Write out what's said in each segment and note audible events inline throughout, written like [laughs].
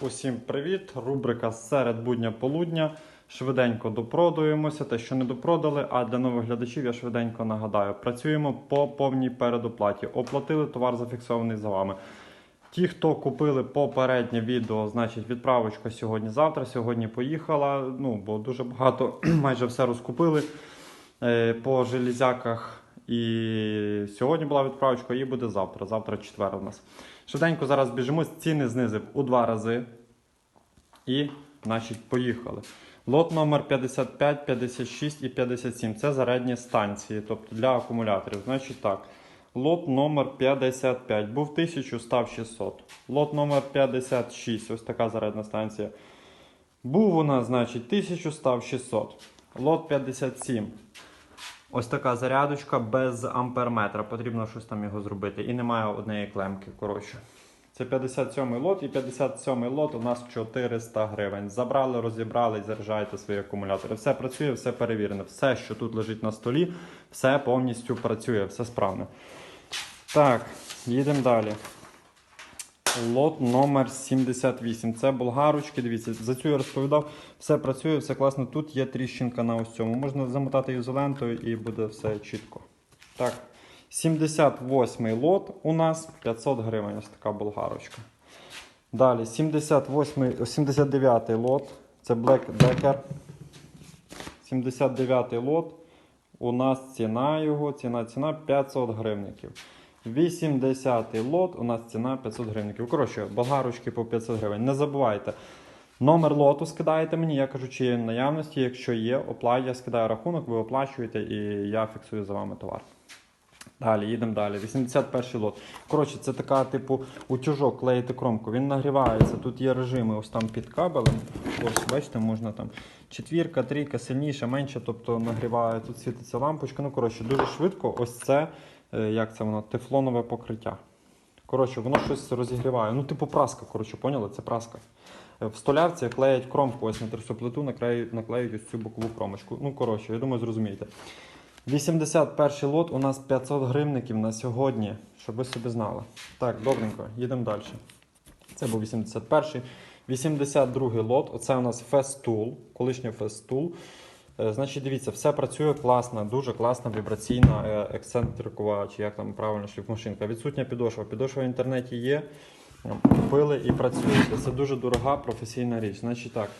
Усім привіт! Рубрика серед будня полудня. Швиденько допродуємося, те, що не допродали. А для нових глядачів я швиденько нагадаю: працюємо по повній передоплаті. Оплатили товар зафіксований за вами. Ті, хто купили попереднє відео, значить відправочка сьогодні-завтра. Сьогодні поїхала. Ну бо дуже багато, [clears throat] майже все розкупили е, по железяках. І сьогодні була відправочка, і буде завтра. Завтра четвер у нас. Швиденько зараз біжимо, ціни знизив у два рази. І, значить, поїхали. Лот номер 55, 56 і 57. Це зарядні станції, тобто для акумуляторів. Значить так. Лот номер 55 був 1000, став 600. Лот номер 56, ось така зарядна станція. Був у нас, значить, 1000, став 600. Лот 57. Ось така зарядочка без амперметра. Потрібно щось там його зробити. І немає однієї клемки. Коротше. Це 57-й лот і 57-й лот у нас 400 гривень. Забрали, розібрали, заряджайте свої акумулятори. Все працює, все перевірено. Все, що тут лежить на столі, все повністю працює, все справно. Так, їдемо далі. Лот номер 78. Це болгарочки. Дивіться, за цю я розповідав. Все працює, все класно. Тут є тріщинка на ось цьому. Можна замотати ізолентою і буде все чітко. Так, 78 лот у нас 500 гривень. Ось така болгарочка. Далі 78, 79 лот. Це Black Decker. 79 лот. У нас ціна його, ціна ціна 500 гривників. 80 лот, у нас ціна 500 гривників. Коротше, болгарочки по 500 гривень. Не забувайте. Номер лоту скидаєте мені, я кажу, чи є в наявності. Якщо є, опла... я скидаю рахунок, ви оплачуєте і я фіксую за вами товар. Далі, їдемо далі. 81 лот. Коротше, це така, типу, утюжок, клеїти кромку. Він нагрівається. Тут є режими ось там під кабелем. Ось, бачите, можна там четвірка, трійка, сильніше, менше, тобто нагріває. Тут світиться лампочка. Ну, коротше, дуже швидко. Ось це, як це воно, тефлонове покриття. Коротше, воно щось розігріває. Ну, типу праска, коротше, поняли? Це праска. Е, В столярці клеять кромку ось на терсоплиту, наклеють, наклеють ось цю бокову кромочку. Ну, коротше, я думаю, зрозумієте. 81 лот у нас 500 гривників на сьогодні, щоб ви собі знали. Так, добренько, їдемо далі. Це був 81-й. 82 лот. Оце у нас Festool, колишній Festool. Е, Значить, дивіться, все працює класно, дуже класна вібраційна е, ексцентрикова, чи як там правильно шліфмашинка. Відсутня підошва. Підошва в інтернеті є. Купили і працює. Це дуже дорога професійна річ. Значить так.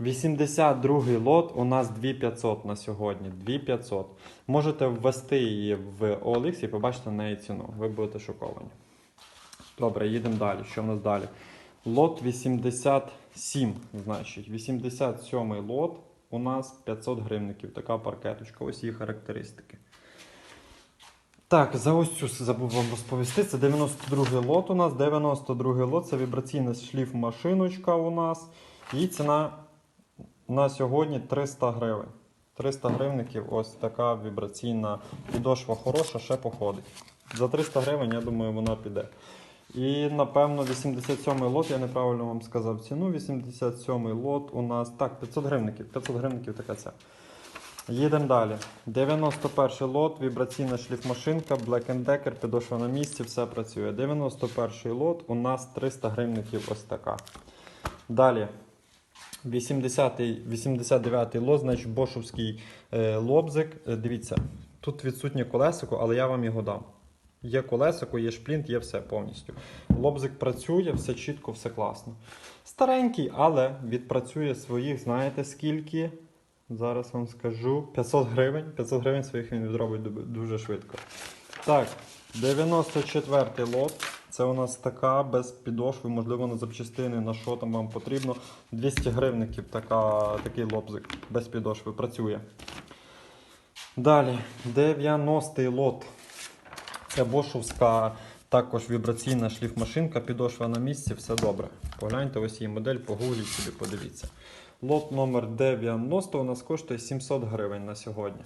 82 лот у нас 2500 на сьогодні. 2500. Можете ввести її в OLX і побачите на неї ціну. Ви будете шоковані. Добре, їдемо далі. Що в нас далі? Лот 87, значить, 87 лот у нас 500 гривників. Така паркеточка. Ось її характеристики. Так, за ось цю забув вам розповісти. Це 92-й лот у нас. 92-й лот це вібраційна шліф машиночка у нас. Її ціна на сьогодні 300 гривень. 300 гривників, ось така вібраційна підошва хороша, ще походить. За 300 гривень, я думаю, вона піде. І напевно 87 лот, я неправильно вам сказав ціну. 87 лот у нас. Так, 500 гривників. 500 гривників така ця. Їдемо далі. 91-й лот, вібраційна шліфмашинка, Black Decker, підошва на місці, все працює. 91 лот у нас 300 гривників ось така. Далі. 80 89 лот, значить бошовський е, лобзик. Е, дивіться, тут відсутнє колесико, але я вам його дам. Є колесико, є шплінт, є все повністю. Лобзик працює, все чітко, все класно. Старенький, але відпрацює своїх, знаєте скільки? Зараз вам скажу. 500 гривень. 500 гривень своїх він відробить дуже швидко. Так, 94-й лот. Це у нас така без підошви, можливо, на запчастини, на що там вам потрібно. 200 гривників така, такий лобзик без підошви працює. Далі, 90-й лот. Це бошовська також вібраційна шліфмашинка, підошва на місці, все добре. Погляньте ось її модель, погугліть собі, подивіться. Лот номер 90 у нас коштує 700 гривень на сьогодні.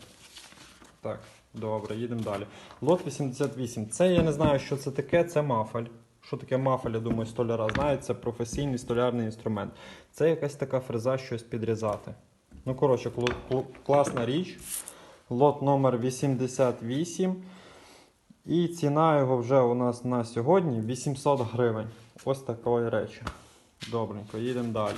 Так, добре, їдемо далі. Лот 88. Це я не знаю, що це таке, це мафаль. Що таке мафаль, я думаю, столяра знають, це професійний столярний інструмент. Це якась така фреза щось підрізати. Ну, коротше, класна річ. Лот номер 88. І ціна його вже у нас на сьогодні 800 гривень. Ось такої речі. Добренько, їдемо далі.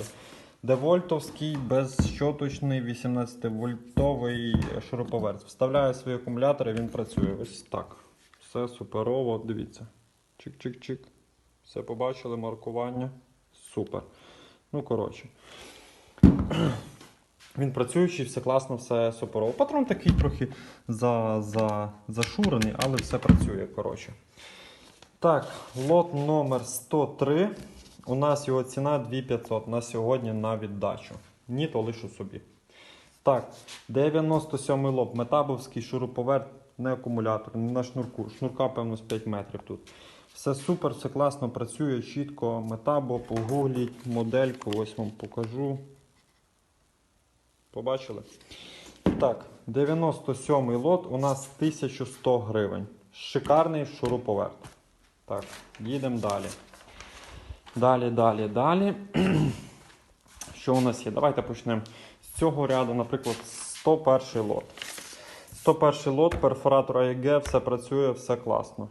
Девольтовський безщоточний 18-вольтовий шуруповерт. Вставляю свої акумулятори, він працює. Ось так. Все суперово. Дивіться. Чик-чик-чик. Все побачили, маркування. Супер. Ну, коротше. Він працюючий, все класно, все суперово. Патрон такий трохи за, за, зашурений, але все працює. коротше. Так, лот номер 103. У нас його ціна 2500 на сьогодні на віддачу. Ні, то лишу собі. Так, 97 лоб, метабовський шуруповерт, не акумулятор, не на шнурку. Шнурка, певно, з 5 метрів тут. Все супер, все класно, працює чітко. Метабо, погугліть, модельку, ось вам покажу. Побачили? Так, 97-й лот у нас 1100 гривень. Шикарний шуруповерт. Так, їдемо далі. Далі, далі, далі. [clears throat] Що у нас є? Давайте почнемо з цього ряду, наприклад, 101 лот. 101 лот, перфоратор AEG, все працює, все класно.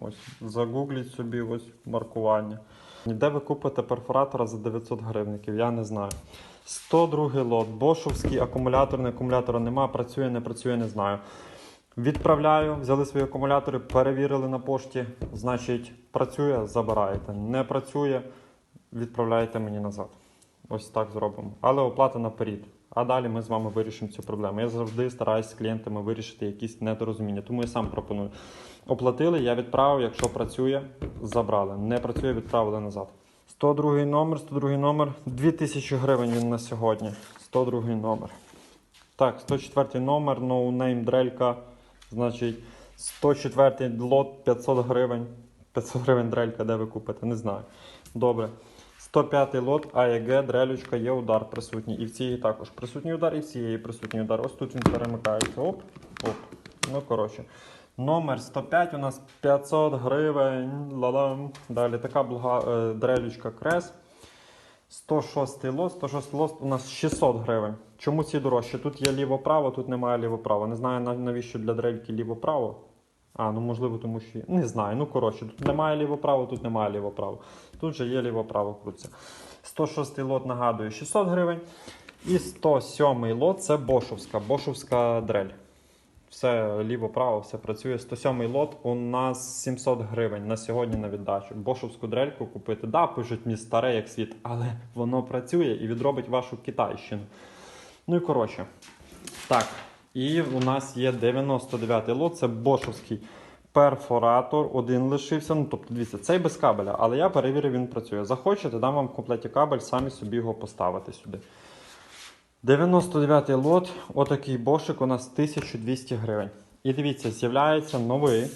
Ось, загугліть собі ось маркування. Де ви купите перфоратора за 900 гривників, я не знаю. 102 лот, бошовський акумуляторний акумулятора нема, працює, не працює, не знаю. Відправляю, взяли свої акумулятори, перевірили на пошті. Значить, працює, забираєте. Не працює, відправляєте мені назад. Ось так зробимо. Але оплата наперед. А далі ми з вами вирішимо цю проблему. Я завжди стараюся з клієнтами вирішити якісь недорозуміння. Тому я сам пропоную. Оплатили, я відправив, якщо працює, забрали. Не працює, відправили назад. 102 номер, 102 номер. 2000 гривень він на сьогодні. 102 номер. Так, 104 номер, ноунейм дрелька. Значить, 104 лот 500 гривень. 500 гривень дрелька, де ви купите, не знаю. Добре. 105 лот АЕГ, дрелючка, є удар присутній. І в цій також присутній удар, і в цієї присутній удар. Ось тут він перемикається. Оп, оп. Ну, коротше. Номер 105 у нас 500 гривень. Ла-лам. Далі така блага, е, дрелючка крес. 106 лот, 106 лот у нас 600 гривень. Чому ці дорожчі? Тут є ліво-право, тут немає ліво-право. Не знаю навіщо для дрельки ліво-право. А, ну можливо, тому що. Не знаю. Ну коротше, тут немає ліво-право, тут немає ліво-право. Тут же є ліво-право крутиться. 106 лот нагадую 600 гривень. І 107 лот це бошовська, бошовська дрель. Все ліво-право, все працює. 107 лот у нас 700 гривень на сьогодні на віддачу. Бошовську дрельку купити. Да, пишуть мені старе як світ, але воно працює і відробить вашу китайщину. Ну і коротше. Так, і у нас є 99 лот, це бошовський перфоратор. Один лишився. Ну, тобто, дивіться, цей без кабеля, але я перевірив, він працює. Захочете, дам вам в комплекті кабель, самі собі його поставити сюди. 99-й лот, отакий бошик у нас 1200 гривень. І дивіться, з'являється новий,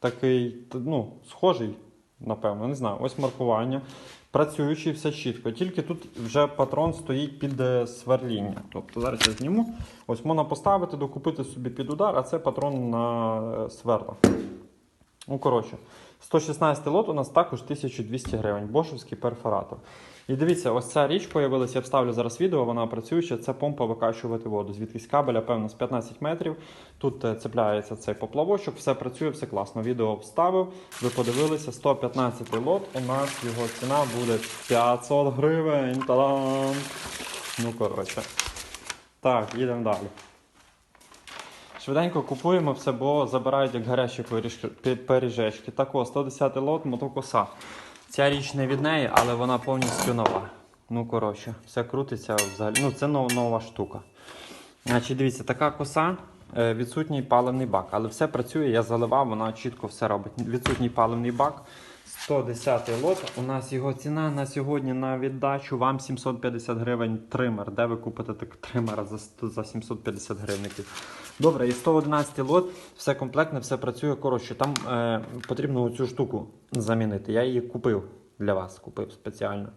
такий, ну, схожий, напевно, не знаю, ось маркування. Працюючий все чітко. Тільки тут вже патрон стоїть під е, сверління. Тобто зараз я зніму. Ось можна поставити, докупити собі під удар, а це патрон на сверлах. сверла. Ну, коротше, 116 лот у нас також 1200 гривень. Бошовський перфоратор. І дивіться, ось ця річ появилася, я вставлю зараз відео, вона працююча. Це помпа викачувати воду. Звідкись кабеля, певно, з 15 метрів. Тут е, цепляється цей поплавочок, все працює, все класно. Відео вставив. Ви подивилися, 115 лот. У нас його ціна буде 500 гривень. Та-дам! Ну, коротше. Так, їдемо далі. Швиденько купуємо все, бо забирають як гарячі пиріжечки. Так ось, 110 лот, мотокоса. Ця річ не від неї, але вона повністю нова. Ну, коротше, все крутиться взагалі. Ну, це нов- нова штука. Значить, дивіться, така коса, е, відсутній паливний бак. Але все працює, я заливав, вона чітко все робить. Відсутній паливний бак. 110 лот. У нас його ціна на сьогодні на віддачу. Вам 750 гривень тример. Де ви купите так тримера за, за 750 гривників? Добре, і 111 лот, все комплектне, все працює. Коротше, там е, потрібно цю штуку замінити. Я її купив для вас, купив спеціально.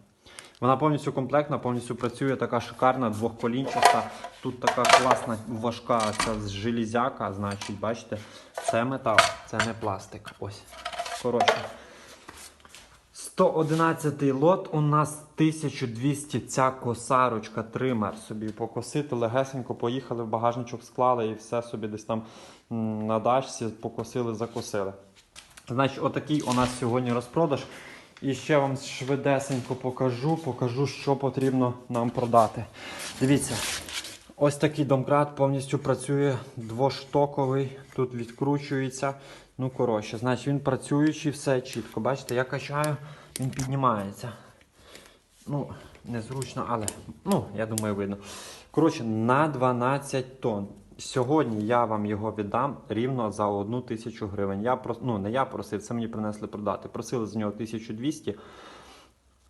Вона повністю комплектна, повністю працює, така шикарна, двохколінчаста. Тут така класна, важка ця з железяка, значить, бачите, це метал, це не пластик. Ось. Коротше. 111 лот у нас 1200 ця косарочка тример собі покосити легесенько, поїхали в багажничок, склали і все собі десь там на дачці покосили, закосили. Значить, отакий у нас сьогодні розпродаж. І ще вам швидесенько покажу, покажу, що потрібно нам продати. Дивіться, ось такий домкрат повністю працює двоштоковий, тут відкручується. Ну, коротше, значить він працюючий, все чітко. Бачите, я качаю, він піднімається. Ну, незручно, але ну, я думаю, видно. Коротше, на 12 тонн. Сьогодні я вам його віддам рівно за одну тисячу гривень. Я прос... ну, не я просив, це мені принесли продати. Просили за нього 1200.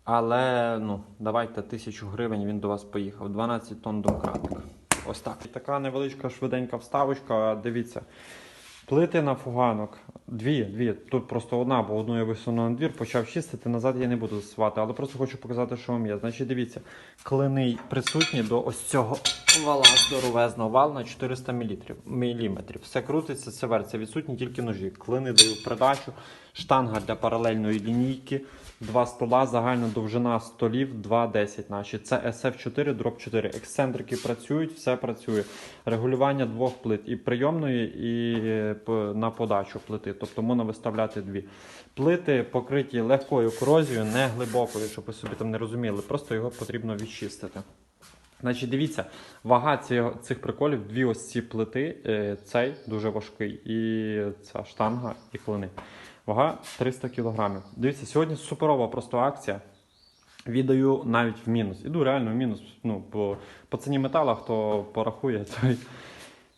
Але ну, давайте тисячу гривень він до вас поїхав. 12 тонн домкратик. Ось так. І така невеличка швиденька вставочка. Дивіться. Плити на фуганок. Дві, дві. Тут просто одна, бо одну я висунув на двір, почав чистити, назад я не буду засувати, але просто хочу показати, що вам є. Значить, дивіться, клини присутні до ось цього вала здоровезного вал на 400 міліметрів. Все крутиться, все верться. Відсутні тільки ножі. Клини даю в придачу, штанга для паралельної лінійки, два стола, загальна довжина столів 2,10 наші. Це SF4, дроп 4. Ексцентрики працюють, все працює. Регулювання двох плит і прийомної, і е, на подачу плити. Тобто можна виставляти дві. Плити покриті легкою корозією, не глибокою, щоб ви собі там не розуміли. Просто його потрібно відчистити. Значить, дивіться, вага цього, цих приколів, дві ось ці плити, е, цей дуже важкий, і ця штанга і клини. Вага 300 кг. Дивіться, сьогодні суперова просто акція. Віддаю навіть в мінус. Іду реально в мінус. Ну, по, по ціні метала, хто порахує, [laughs] той,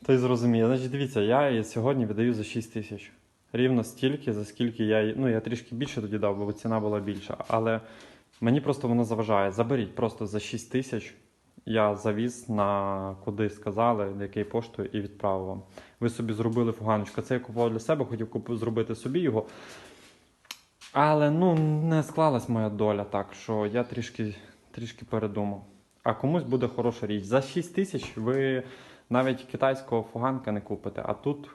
той зрозуміє. Значить, дивіться, я її сьогодні віддаю за 6 тисяч. Рівно стільки, за скільки я. Ну, я трішки більше тоді дав, бо ціна була більша. Але мені просто воно заважає. Заберіть просто за 6 тисяч. Я завіз на куди сказали, який поштою, і відправив вам. Ви собі зробили фуганочку. Це я купував для себе, хотів купу- зробити собі його. Але ну не склалась моя доля так, що я трішки, трішки передумав. А комусь буде хороша річ. За 6 тисяч ви навіть китайського фуганка не купите, а тут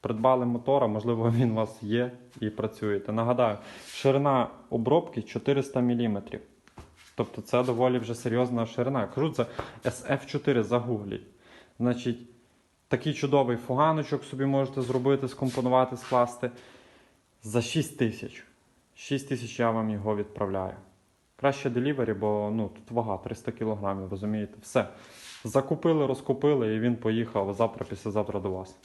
придбали мотора, можливо, [laughs] він у вас є і працюєте. Нагадаю, ширина обробки 400 мм. Тобто це доволі вже серйозна ширина. Кажу, це SF4 загугліть. Значить, такий чудовий фуганочок собі можете зробити, скомпонувати, скласти за 6 тисяч. 6 тисяч я вам його відправляю. Краще делівері, бо ну, тут вага 300 кг, розумієте? Все. Закупили, розкупили, і він поїхав завтра, післязавтра до вас.